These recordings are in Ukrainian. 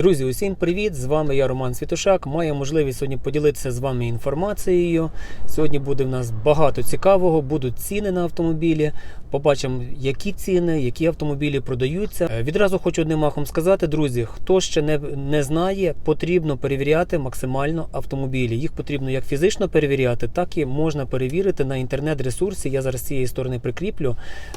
Друзі, усім привіт! З вами я Роман Світошак. Маю можливість сьогодні поділитися з вами інформацією. Сьогодні буде в нас багато цікавого, будуть ціни на автомобілі. Побачимо, які ціни, які автомобілі продаються. Е, Відразу хочу одним махом сказати, друзі, хто ще не, не знає, потрібно перевіряти максимально автомобілі. Їх потрібно як фізично перевіряти, так і можна перевірити на інтернет-ресурсі. Я зараз цієї сторони прикріплю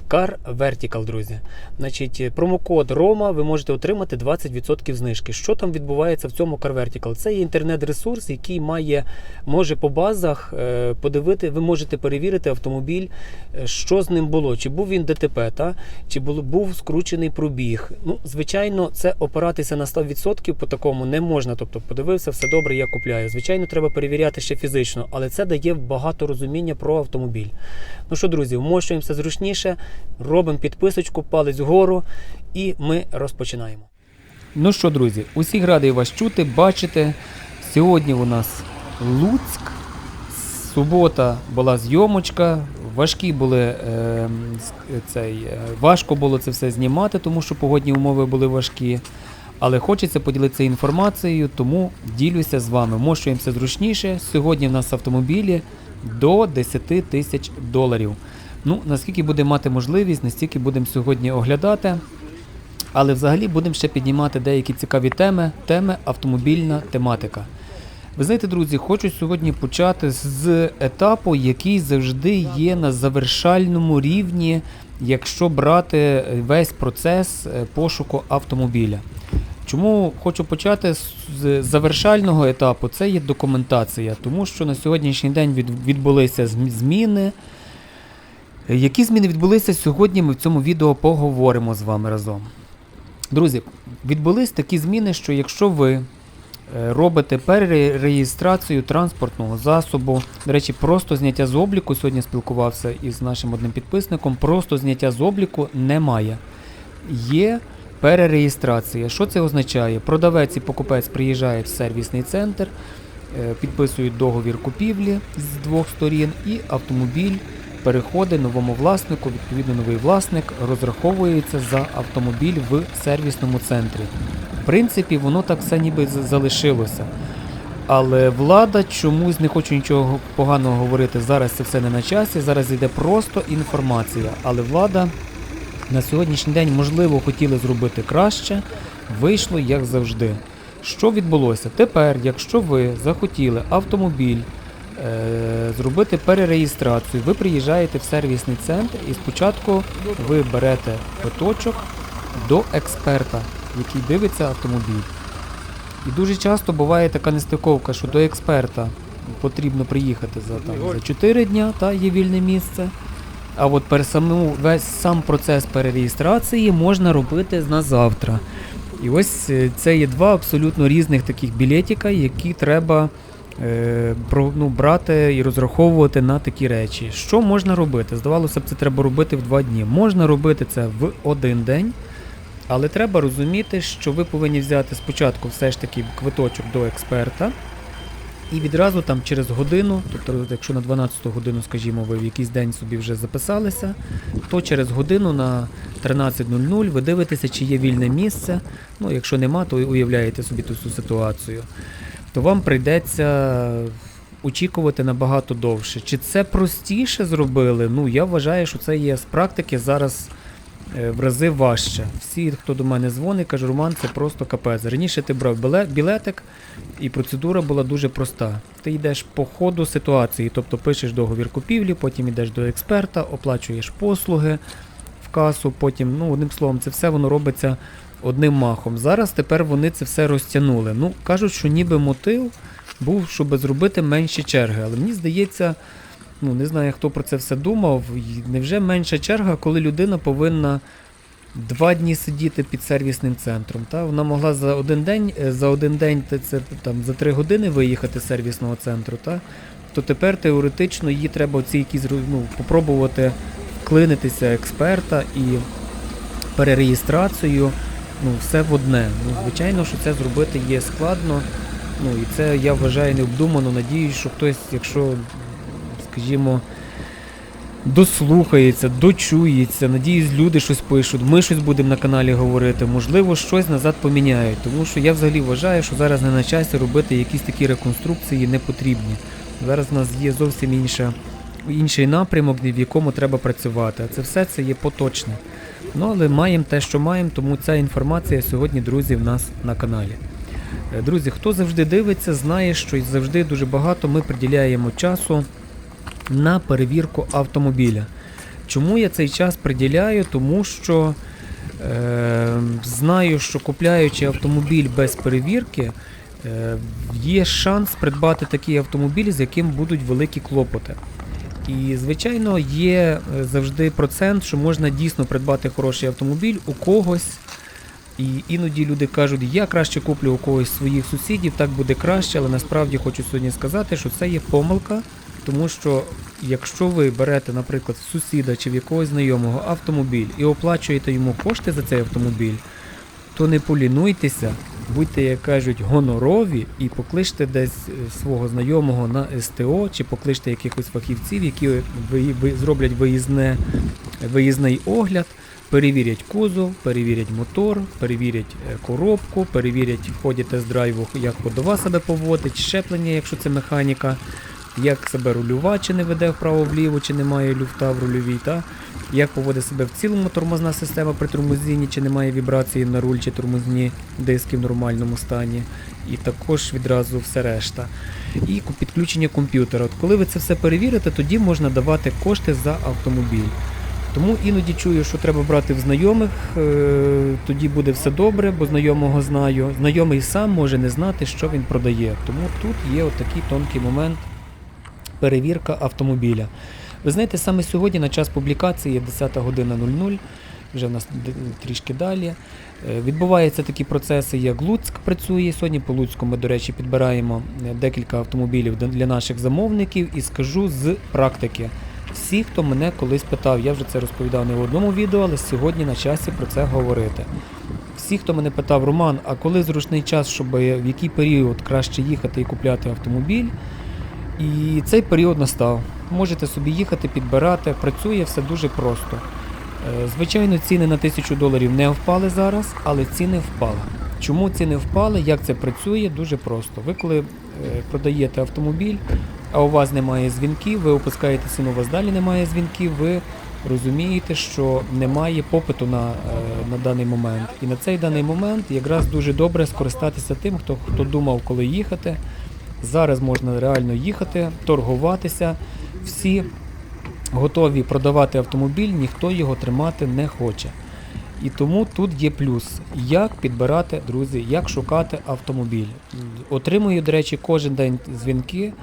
Car Vertical, друзі. Значить, промокод Рома ви можете отримати 20% знижки. Що там відбувається в цьому Car Vertical? Це є інтернет-ресурс, який має може по базах е, подивити. Ви можете перевірити автомобіль, е, що з ним було. Чи був він ДТП, та? чи був скручений пробіг. Ну, звичайно, це опиратися на 100% по такому не можна. Тобто, подивився, все добре, я купляю. Звичайно, треба перевіряти ще фізично, але це дає багато розуміння про автомобіль. Ну що, друзі, вмощуємося зручніше, робимо підписочку, палець вгору, і ми розпочинаємо. Ну що, друзі, усіх радий вас чути, бачити. Сьогодні у нас Луцьк. Субота була зйомочка. Важкі були е, цей, е, важко було це все знімати, тому що погодні умови були важкі. Але хочеться поділитися інформацією, тому ділюся з вами. Мощуємося зручніше. Сьогодні в нас автомобілі до 10 тисяч доларів. Ну, наскільки будемо мати можливість, настільки будемо сьогодні оглядати. Але взагалі будемо ще піднімати деякі цікаві теми, теми автомобільна тематика. Ви знаєте, друзі, хочу сьогодні почати з етапу, який завжди є на завершальному рівні, якщо брати весь процес е, пошуку автомобіля. Чому хочу почати з- завершального етапу? Це є документація, тому що на сьогоднішній день відбулися зміни. Які зміни відбулися сьогодні? Ми в цьому відео поговоримо з вами разом. Друзі, відбулись такі зміни, що якщо ви е, робите перереєстрацію транспортного засобу, до речі, просто зняття з обліку, сьогодні спілкувався із нашим одним підписником, просто зняття з обліку немає. Є перереєстрація. Що це означає? Продавець і покупець приїжджають в сервісний центр, е, підписують договір купівлі з двох сторін, і автомобіль переходить новому власнику. Відповідно, новий власник розраховується за автомобіль в сервісному центрі. В принципі, воно так все ніби залишилося. Але влада чомусь не хочу нічого поганого говорити. Зараз це все не на часі. Зараз йде просто інформація. Але влада на сьогоднішній день, можливо, хотіли зробити краще, вийшло як завжди. Що відбулося? Тепер, якщо ви захотіли автомобіль зробити перереєстрацію, ви приїжджаєте в сервісний центр і спочатку ви берете квиточок до експерта, який дивиться автомобіль. І дуже часто буває така нестиковка, що до експерта потрібно приїхати за, там, за 4 дня, та є вільне місце. А от пер саму, весь сам процес перереєстрації можна робити на завтра. І ось е, це є два абсолютно різних таких білетика, які треба е, ну, брати і розраховувати на такі речі. Що можна робити? Здавалося б, це треба робити в два дні. Можна робити це в один день. Але треба розуміти, що ви повинні взяти спочатку все ж таки квиточок до експерта, і відразу там через годину, тобто, якщо на 12 годину, скажімо, ви в якийсь день собі вже записалися, то через годину на 13.00 ви дивитеся, чи є вільне місце. Ну, якщо нема, то уявляєте собі ту ситуацію. То вам прийдеться очікувати набагато довше. Чи це простіше зробили? Ну, я вважаю, що це є з практики зараз е, в рази важче. Всі, хто до мене дзвонить, каже, Роман, це просто капець. Раніше ти брав білетик, і процедура була дуже проста. Ти йдеш по ходу ситуації, тобто пишеш договір купівлі, потім йдеш до експерта, оплачуєш послуги в касу, потім, ну, одним словом, це все воно робиться одним махом. Зараз тепер вони це все розтягнули. Ну, кажуть, що ніби мотив був, щоб зробити менші черги. Але мені здається, ну не знаю, хто про це все думав. Невже менша черга, коли людина повинна два дні сидіти під сервісним центром? Та? Вона могла за один день, е, за один день це там за три години виїхати з сервісного центру, та? то тепер теоретично їй треба оці якісь ну, попробувати вклинитися експерта і перереєстрацію. Ну, все в одне. Ну, звичайно, що це зробити є складно. Ну і це я вважаю необдумано. Надіюсь, що хтось, якщо, скажімо, дослухається, дочується. Надіюсь, люди щось пишуть. Ми щось будемо на каналі говорити. Можливо, щось назад поміняють. Тому що я взагалі вважаю, що зараз не на часі робити якісь такі реконструкції не потрібні. Зараз в нас є зовсім інша, інший напрямок, в якому треба працювати. А це все це є поточне. Ну але маємо те, що маємо, тому ця інформація сьогодні, друзі, в нас на каналі. Е, Друзі, хто завжди дивиться, знає, що завжди дуже багато ми приділяємо часу на перевірку автомобіля. Чому я цей час приділяю? Тому що е, знаю, що купляючи автомобіль без перевірки, е, є шанс придбати такий автомобіль, з яким будуть великі клопоти. І, звичайно, є е, завжди процент, що можна дійсно придбати хороший автомобіль у когось. І іноді люди кажуть, я краще куплю у когось своїх сусідів, так буде краще, але насправді хочу сьогодні сказати, що це є помилка, тому що якщо ви берете, наприклад, сусіда чи в якогось знайомого автомобіль і оплачуєте йому кошти за цей автомобіль, то не полінуйтеся, будьте, як кажуть, гонорові і покличте десь е, свого знайомого на СТО, чи покличте якихось фахівців, які зроблять виїзне, виїзний огляд. Перевірять кузов, перевірять мотор, перевірять е, коробку, перевірять в ході тест-драйву, як ходова себе поводить, щеплення, якщо це механіка, як себе рульова, чи не веде вправо-вліво, чи немає люфта в рульовій, та? Як поводить себе в цілому тормозна система при тормозінні, чи немає вібрації на руль, чи тормозні диски в нормальному стані. І також відразу все решта. І підключення комп'ютера. От коли ви це все перевірите, тоді можна давати кошти за автомобіль. Тому іноді чую, що треба брати в знайомих, е, тоді буде все добре, бо знайомого знаю. Знайомий сам може не знати, що він продає. Тому тут є отакий тонкий момент перевірка автомобіля. Ви знаєте, саме сьогодні на час публікації 10 година 00, вже в нас трішки далі. е, Відбуваються такі процеси, як Луцьк працює. Сьогодні по Луцьку ми, до речі, підбираємо е, декілька автомобілів для- для наших замовників і скажу з практики. Всі, хто мене колись питав, я вже це розповідав не в одному відео, але сьогодні на часі про це говорити. Всі, хто мене питав, Роман, а коли зручний час, щоб в який період краще їхати і купляти автомобіль? І цей період настав. Можете собі їхати, підбирати, працює все дуже просто. Е, Звичайно, ціни на 1000 доларів не впали зараз, але ціни впали. Чому ціни впали? Як це працює? Дуже просто. Ви коли е, продаєте автомобіль, а у вас немає дзвінків, ви опускаєте ціну, у вас далі немає дзвінків, ви розумієте, що немає попиту на, е, на даний момент. І на цей даний момент якраз дуже добре скористатися тим, хто, хто думав, коли їхати. Зараз можна реально їхати, торгуватися. Всі готові продавати автомобіль, ніхто його тримати не хоче. І тому тут є плюс. Як підбирати, друзі, як шукати автомобіль. Отримую, до речі, кожен день дзвінки.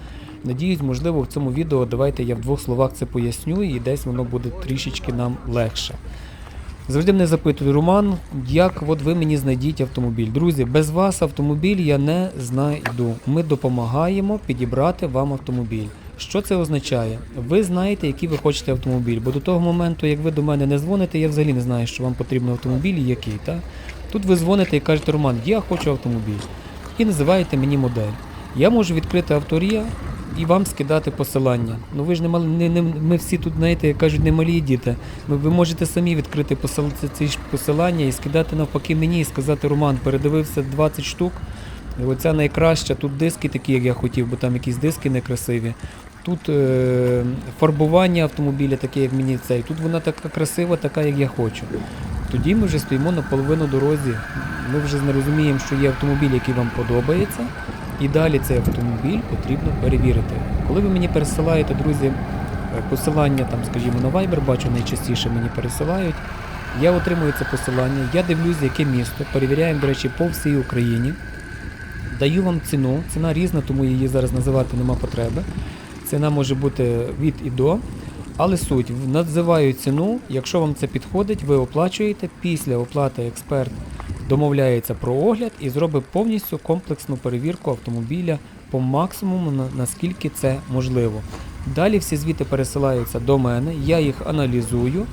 Надіюсь, можливо, в цьому відео давайте я в двох словах це поясню і десь воно буде трішечки нам легше. Завжди мене запитують, Роман, як от ви мені знайдіть автомобіль. Друзі, без вас автомобіль я не знайду. Ми допомагаємо підібрати вам автомобіль. Що це означає? Ви знаєте, який ви хочете автомобіль, бо до того моменту, як ви до мене не дзвоните, я взагалі не знаю, що вам потрібен автомобіль і який. Та? Тут ви дзвоните і кажете, Роман, я хочу автомобіль. І називаєте мені модель. Я можу відкрити авторія і вам скидати посилання. Ну ви ж не мали, не, не, ми всі тут, знаєте, як кажуть, не малі діти. Ви, ви можете самі відкрити посил, ці ж посилання і скидати навпаки мені і сказати, Роман, передивився 20 штук. Оця найкраща, тут диски такі, як я хотів, бо там якісь диски некрасиві. Тут е, фарбування автомобіля таке, як мені цей. Тут вона така красива, така, як я хочу. Тоді ми вже стоїмо на половину дорозі. Ми вже не розуміємо, що є автомобіль, який вам подобається. І далі цей автомобіль потрібно перевірити. Коли ви мені пересилаєте, друзі, е, посилання, там, скажімо, на Viber, бачу, найчастіше мені пересилають. Я отримую це посилання, я дивлюсь, яке місто, перевіряємо, до речі, по всій Україні. Даю вам ціну, ціна різна, тому її зараз називати нема потреби. Ціна може бути від і до. Але суть, називаю ціну, якщо вам це підходить, ви оплачуєте. Після оплати експерт домовляється про огляд і зробить повністю комплексну перевірку автомобіля по максимуму, наскільки це можливо. Далі всі звіти пересилаються до мене, я їх аналізую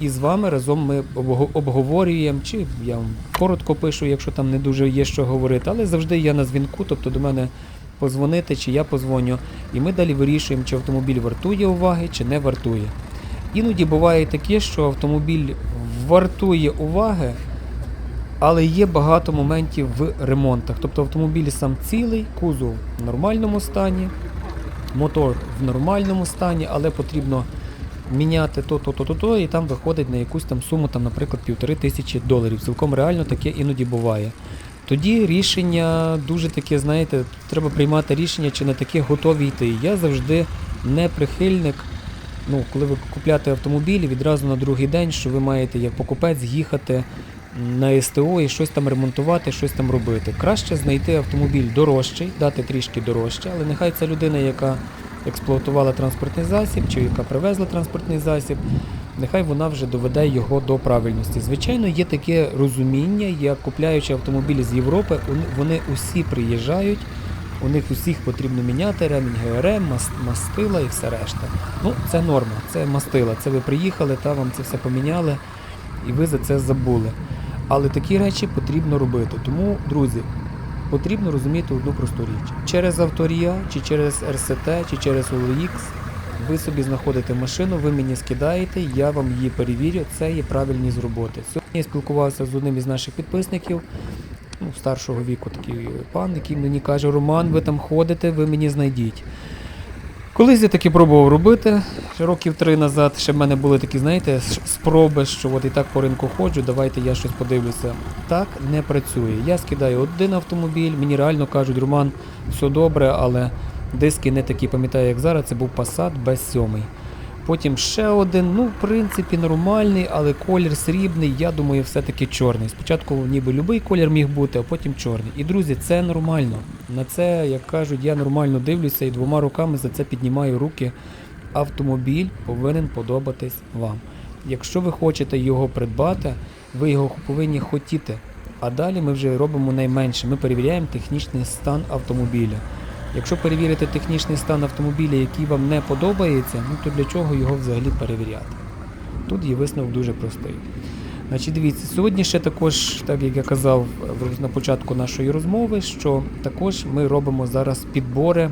і з вами разом ми обговорюємо, чи я вам коротко пишу, якщо там не дуже є що говорити, але завжди я на дзвінку, тобто до мене позвонити, чи я позвоню, і ми далі вирішуємо, чи автомобіль вартує уваги, чи не вартує. Іноді буває таке, що автомобіль вартує уваги, але є багато моментів в ремонтах. Тобто автомобіль сам цілий, кузов в нормальному стані, мотор в нормальному стані, але потрібно міняти то, то, то, то, то, і там виходить на якусь там суму, там, наприклад, півтори тисячі доларів. Цілком реально таке іноді буває. Тоді рішення дуже таке, знаєте, треба приймати рішення, чи на таке готові йти. Я завжди не прихильник. Ну, коли ви купляєте автомобіль, відразу на другий день, що ви маєте як покупець їхати на СТО і щось там ремонтувати, щось там робити. Краще знайти автомобіль дорожчий, дати трішки дорожче, але нехай ця людина, яка експлуатувала транспортний засіб, чи яка привезла транспортний засіб, нехай вона вже доведе його до правильності. Звичайно, є таке розуміння, як купляючи автомобілі з Європи, вони- усі приїжджають. У них усіх потрібно міняти ремінь ГРМ, мас- мастила і все решта. Ну, це норма, це мастила. Це ви приїхали, та вам це все поміняли, і ви за це забули. Але такі речі потрібно робити. Тому, друзі, потрібно розуміти одну просту річ. Через авторія, чи через РСТ, чи через OLX ви собі знаходите машину, ви мені скидаєте, я вам її перевірю. Це є правильність роботи. Сьогодні я спілкувався з одним із наших підписників ну, старшого віку такий пан, який мені каже, Роман, ви там ходите, ви мені знайдіть. Колись я таки пробував робити. Років три назад ще в мене були такі, знаєте, спроби, що от і так по ринку ходжу, давайте я щось подивлюся. Так не працює. Я скидаю один автомобіль, мені реально кажуть, Роман, все добре, але диски не такі, пам'ятаю, як зараз, це був Passat без 7 Потім ще один, ну, в принципі, нормальний, але колір срібний, я думаю, все-таки чорний. Спочатку ніби будь-який колір міг бути, а потім чорний. І друзі, це нормально. На це, як кажуть, я нормально дивлюся і двома руками за це піднімаю руки. Автомобіль повинен подобатись вам. Якщо ви хочете його придбати, ви його повинні хотіти. А далі ми вже робимо найменше. Ми перевіряємо технічний стан автомобіля. Якщо перевірити технічний стан автомобіля, який вам не подобається, ну то для чого його взагалі перевіряти? Тут є висновок дуже простий. Значить, дивіться, сьогодні ще також, так як я казав на початку нашої розмови, що також ми робимо зараз підбори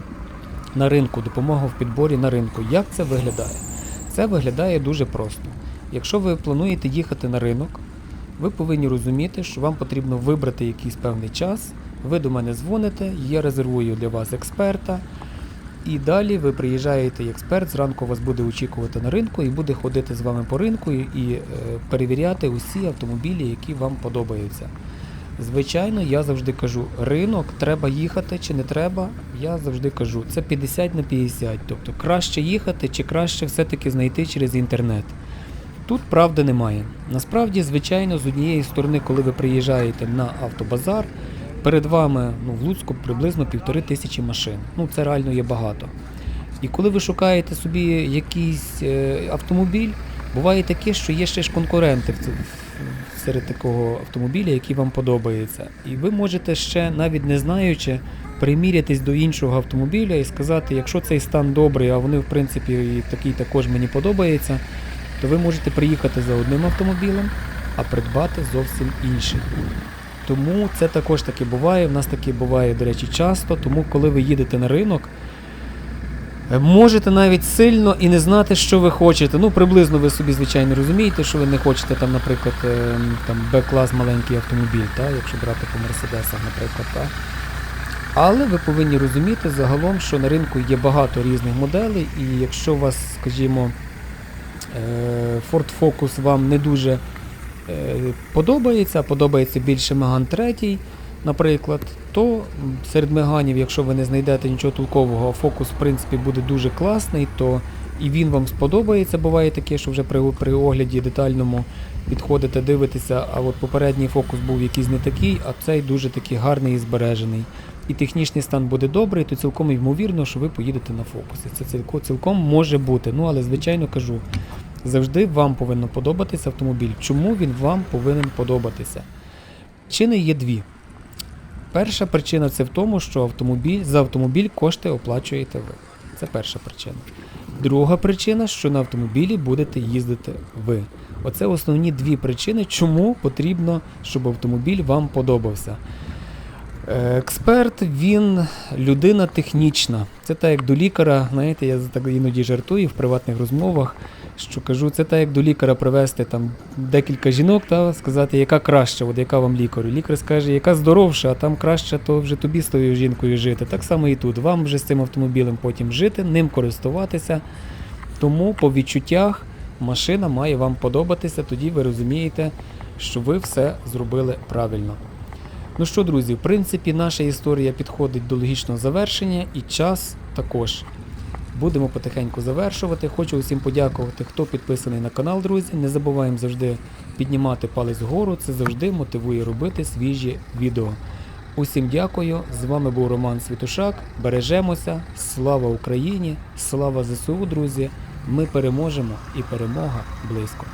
на ринку, допомогу в підборі на ринку. Як це виглядає? Це виглядає дуже просто. Якщо ви плануєте їхати на ринок, ви повинні розуміти, що вам потрібно вибрати якийсь певний час. Ви до мене дзвоните, я резервую для вас експерта. І далі ви приїжджаєте, і експерт зранку вас буде очікувати на ринку і буде ходити з вами по ринку і, е, перевіряти усі автомобілі, які вам подобаються. Звичайно, я завжди кажу, ринок треба їхати чи не треба. Я завжди кажу, це 50 на 50. Тобто краще їхати чи краще все-таки знайти через інтернет. Тут правди немає. Насправді, звичайно, з однієї сторони, коли ви приїжджаєте на автобазар, перед вами ну, в Луцьку приблизно півтори тисячі машин. Ну це реально є багато. І коли ви шукаєте собі якийсь е, автомобіль, буває таке, що є ще ж конкуренти серед такого автомобіля, який вам подобається. І ви можете ще, навіть не знаючи, примірятись до іншого автомобіля і сказати, якщо цей стан добрий, а вони в принципі і такий також мені подобається, то ви можете приїхати за одним автомобілем, а придбати зовсім інший. Тому це також таки буває. В нас таке буває, до речі, часто. Тому, коли ви їдете на ринок, е, можете навіть сильно і не знати, що ви хочете. Ну, приблизно ви собі, звичайно, розумієте, що ви не хочете там, наприклад, е, там Б-клас маленький автомобіль, та, якщо брати по мерседесах, наприклад. Та. Але ви повинні розуміти загалом, що на ринку є багато різних моделей, і якщо у вас, скажімо, е, Ford Focus вам не дуже подобається, подобається більше Меган 3, наприклад, то серед меганів, якщо ви не знайдете нічого толкового, а фокус в принципі буде дуже класний, то і він вам сподобається. Буває таке, що вже при, при огляді детальному підходите, дивитеся, а от попередній фокус був якийсь не такий, а цей дуже такий гарний і збережений. І технічний стан буде добрий, то цілком ймовірно, що ви поїдете на фокусі. Це цілком, цілком може бути. Ну але звичайно кажу, завжди вам повинно подобатися автомобіль. Чому він вам повинен подобатися? Причини є дві. Перша причина це в тому, що автомобіль, за автомобіль кошти оплачуєте ви. Це перша причина. Друга причина, що на автомобілі будете їздити ви. Оце основні дві причини, чому потрібно, щоб автомобіль вам подобався. Е, Експерт, він людина технічна. Це так як до лікаря, знаєте, я так іноді жартую в приватних розмовах, що кажу, це так, як до лікаря привезти там декілька жінок та сказати, яка краща, от яка вам лікарю. Лікар скаже, яка здоровша, а там краще, то вже тобі з тою жінкою жити. Так само і тут. Вам вже з цим автомобілем потім жити, ним користуватися. Тому по відчуттях машина має вам подобатися, тоді ви розумієте, що ви все зробили правильно. Ну що, друзі, в принципі, наша історія підходить до логічного завершення і час також. Будемо потихеньку завершувати. Хочу усім подякувати, хто підписаний на канал, друзі. Не забуваємо завжди піднімати палець вгору. Це завжди мотивує робити свіжі відео. Усім дякую. З вами був Роман Світушак. Бережемося. Слава Україні! Слава ЗСУ, друзі! Ми переможемо і перемога близько.